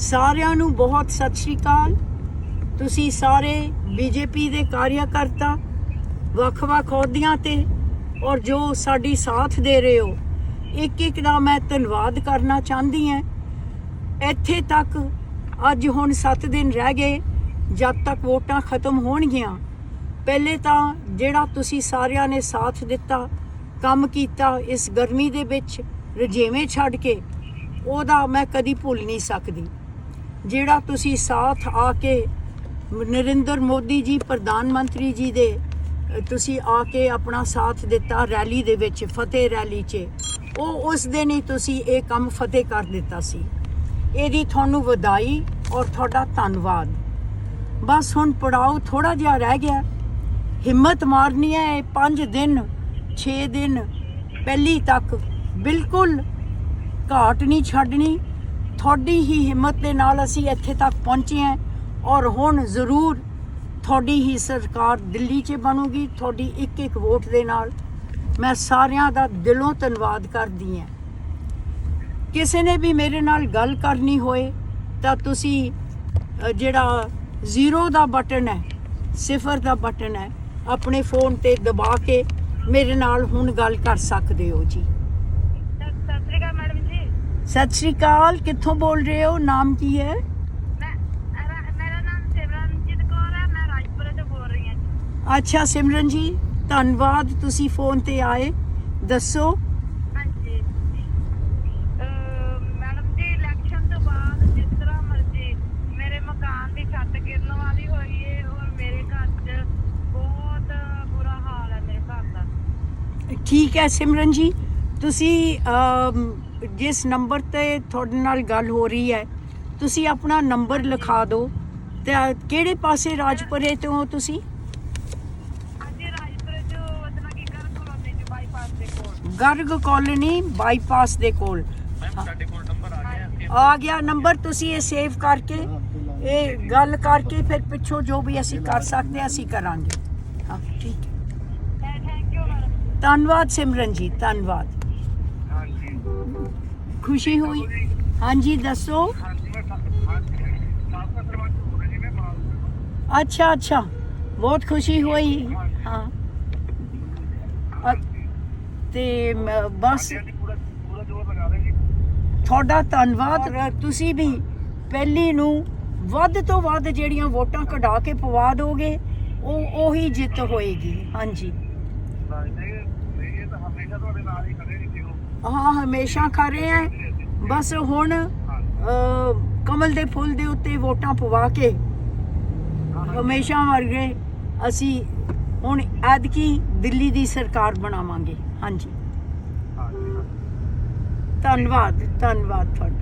ਸਾਰਿਆਂ ਨੂੰ ਬਹੁਤ ਸਤਿ ਸ਼੍ਰੀ ਅਕਾਲ। ਤੁਸੀਂ ਸਾਰੇ ਬੀਜੇਪੀ ਦੇ ਕਾਰਿਆਕਰਤਾ ਵੱਖ-ਵੱਖ ਅਹੁਦਿਆਂ ਤੇ ਔਰ ਜੋ ਸਾਡੀ ਸਾਥ ਦੇ ਰਹੇ ਹੋ ਇੱਕ ਇੱਕ ਦਾ ਮੈਂ ਧੰਨਵਾਦ ਕਰਨਾ ਚਾਹੁੰਦੀ ਹਾਂ। ਇੱਥੇ ਤੱਕ ਅੱਜ ਹੁਣ 7 ਦਿਨ ਰਹਿ ਗਏ, ਜਦ ਤੱਕ ਵੋਟਾਂ ਖਤਮ ਹੋਣਗੀਆਂ। ਪਹਿਲੇ ਤਾਂ ਜਿਹੜਾ ਤੁਸੀਂ ਸਾਰਿਆਂ ਨੇ ਸਾਥ ਦਿੱਤਾ, ਕੰਮ ਕੀਤਾ ਇਸ ਗਰਮੀ ਦੇ ਵਿੱਚ ਰਜੇਵੇਂ ਛੱਡ ਕੇ, ਉਹਦਾ ਮੈਂ ਕਦੀ ਭੁੱਲ ਨਹੀਂ ਸਕਦੀ। ਜਿਹੜਾ ਤੁਸੀਂ ਸਾਥ ਆ ਕੇ ਨਰਿੰਦਰ ਮੋਦੀ ਜੀ, ਪ੍ਰਧਾਨ ਮੰਤਰੀ ਜੀ ਦੇ ਤੁਸੀਂ ਆ ਕੇ ਆਪਣਾ ਸਾਥ ਦਿੱਤਾ ਰੈਲੀ ਦੇ ਵਿੱਚ, ਫਤਿਹ ਰੈਲੀ 'ਚ। ਉਹ ਉਸ ਦਿਨ ਹੀ ਤੁਸੀਂ ਇਹ ਕੰਮ ਫਤਿਹ ਕਰ ਦਿੱਤਾ ਸੀ। ਇਹਦੀ ਤੁਹਾਨੂੰ ਵਧਾਈ ਔਰ ਤੁਹਾਡਾ ਧੰਨਵਾਦ। ਬਸ ਹੁਣ ਪੜਾਓ ਥੋੜਾ ਜਿਹਾ ਰਹਿ ਗਿਆ। ਹਿੰਮਤ ਮਾਰਨੀ ਹੈ ਇਹ 5 ਦਿਨ 6 ਦਿਨ, ਪਹਿਲੀ ਤੱਕ। ਬਿਲਕੁਲ ਘਾਟ ਨਹੀਂ ਛੱਡਣੀ। ਤੁਹਾਡੀ ਹੀ ਹਿੰਮਤ ਦੇ ਨਾਲ ਅਸੀਂ ਇੱਥੇ ਤੱਕ ਪਹੁੰਚੇ ਹਾਂ ਔਰ ਹੁਣ ਜ਼ਰੂਰ ਤੁਹਾਡੀ ਹੀ ਸਰਕਾਰ ਦਿੱਲੀ 'ਚ ਬਣੂਗੀ, ਤੁਹਾਡੀ ਇੱਕ ਇੱਕ ਵੋਟ ਦੇ ਨਾਲ। ਮੈਂ ਸਾਰਿਆਂ ਦਾ ਦਿਲੋਂ ਧੰਨਵਾਦ ਕਰਦੀ ਹਾਂ। ਕਿਸੇ ਨੇ ਵੀ ਮੇਰੇ ਨਾਲ ਗੱਲ ਕਰਨੀ ਹੋਏ ਤਾਂ ਤੁਸੀਂ ਜਿਹੜਾ ਜ਼ੀਰੋ ਦਾ ਬਟਨ ਹੈ, ਸਿਫਰ ਦਾ ਬਟਨ ਹੈ, ਆਪਣੇ ਫੋਨ ਤੇ ਦਬਾ ਕੇ ਮੇਰੇ ਨਾਲ ਹੁਣ ਗੱਲ ਕਰ ਸਕਦੇ ਹੋ ਜੀ ਸਤਿ ਸਤਿ ਸ੍ਰੀ ਅਕਾਲ ਮੈਡਮ ਜੀ ਸਤਿ ਸ਼੍ਰੀ ਅਕਾਲ ਕਿੱਥੋਂ ਬੋਲ ਰਹੇ ਹੋ ਨਾਮ ਕੀ ਹੈ ਮੈਂ ਰਾ- ਮੇਰਾ ਨਾਮ ਸਿਮਰਨਜੀਤ ਕੌਰ ਹੈ ਮੈਂ ਰਾਜਪੁਰੇ ਤੋਂ ਬੋਲ ਰਹੀ ਹਾਂ ਜੀ ਅੱਛਾ ਸਿਮਰਨ ਜੀ ਧੰਨਵਾਦ ਤੁਸੀਂ ਫੋਨ ਤੇ ਆਏ ਦੱਸੋ ਹਾਂਜੀ ਅਹ ਮੈਡਮ ਜੀ ਇਲੈਕਸ਼ਨ ਤੋਂ ਬਾਅਦ ਜਿਸ ਤਰ੍ਹਾਂ ਮਰਜ਼ੀ ਮੇਰੇ ਮਕਾਨ ਦੀ ਛੱਤ ਗਿਰਨ ਵਾਲੀ ਹੋਈ ਹੈ ਔਰ ਮੇਰੇ ਘਰ 'ਚ ਬਹੁਤ ਬੁਰਾ ਹਾਲ ਹੈ ਮੇਰੇ ਘਰ ਦਾ ਠੀਕ ਹੈ ਸਿਮਰਨ ਜੀ ਤੁਸੀਂ ਅਮ, ਜਿਸ ਨੰਬਰ ਤੇ ਤੁਹਾਡੇ ਨਾਲ ਗੱਲ ਹੋ ਰਹੀ ਹੈ ਤੁਸੀਂ ਆਪਣਾ ਨੰਬਰ ਲਿਖਾ ਦਿਓ ਤੇ ਕਿਹੜੇ ਪਾਸੇ ਰਾਜਪੁਰੇ ਤੋਂ ਹੋ ਤੁਸੀਂ? ਕਲੋਨੀ ਬਾਈਪਾਸ ਦੇ ਕੋਲ। ਗਰਗ ਕਾਲੋਨੀ ਬਾਈਪਾਸ ਦੇ ਕੋਲ। ਆ ਗਿਆ ਨੰਬਰ ਤੁਸੀਂ ਇਹ ਸੇਵ ਕਰਕੇ ਇਹ ਗੱਲ ਕਰਕੇ ਫਿਰ ਪਿੱਛੋਂ ਜੋ ਵੀ ਅਸੀਂ ਕਰ ਸਕਦੇ ਹਾਂ, ਅਸੀਂ ਕਰਾਂਗੇ। ਹਾਂ ਠੀਕ ਹੈ। ਥੈਂਕ ਯੂ ਮੈਡਮ ਧੰਨਵਾਦ ਸਿਮਰਨ ਜੀ ਧੰਨਵਾਦ। ਖੁਸ਼ੀ ਹੋਈ। ਹਾਂਜੀ, ਦੱਸੋ। ਅੱਛਾ ਅੱਛਾ। ਬਹੁਤ ਖੁਸ਼ੀ ਹੋਈ। ਹਾਂ। ਤੇ ਬਸ। ਤੁਹਾਡਾ ਧੰਨਵਾਦ। ਤੁਸੀਂ ਵੀ ਪਹਿਲੀ ਨੂੰ ਵੱਧ ਤੋਂ ਵੱਧ ਜਿਹੜੀਆਂ ਵੋਟਾਂ ਕਢਾ ਕੇ ਪਵਾ ਦੋਗੇ, ਉਹ, ਉਹੀ ਜਿੱਤ ਹੋਏਗੀ। ਹਾਂਜੀ। ਨਹੀਂ ਨਹੀਂ, ਇਹ ਤਾਂ ਹਮੇਸ਼ਾ ਤੁਹਾਡੇ ਨਾਲ ਹੀ ਖੜੇ ਨਹੀਂ ਹੋ ਹਮੇਸ਼ਾ ਖਰੇ ਹੈ ਬਸ ਹੁਣ ਕਮਲ ਦੇ ਫੁੱਲ ਦੇ ਉੱਤੇ ਵੋਟਾਂ ਪਵਾ ਕੇ ਹਮੇਸ਼ਾ ਵਰਗੇ ਅਸੀਂ ਹੁਣ ਐਤਕੀ ਦਿੱਲੀ ਦੀ ਸਰਕਾਰ ਬਣਾਵਾਂਗੇ। ਹਾਂਜੀ। ਧੰਨਵਾਦ ਧੰਨਵਾਦ ਤੁਹਾਡਾ।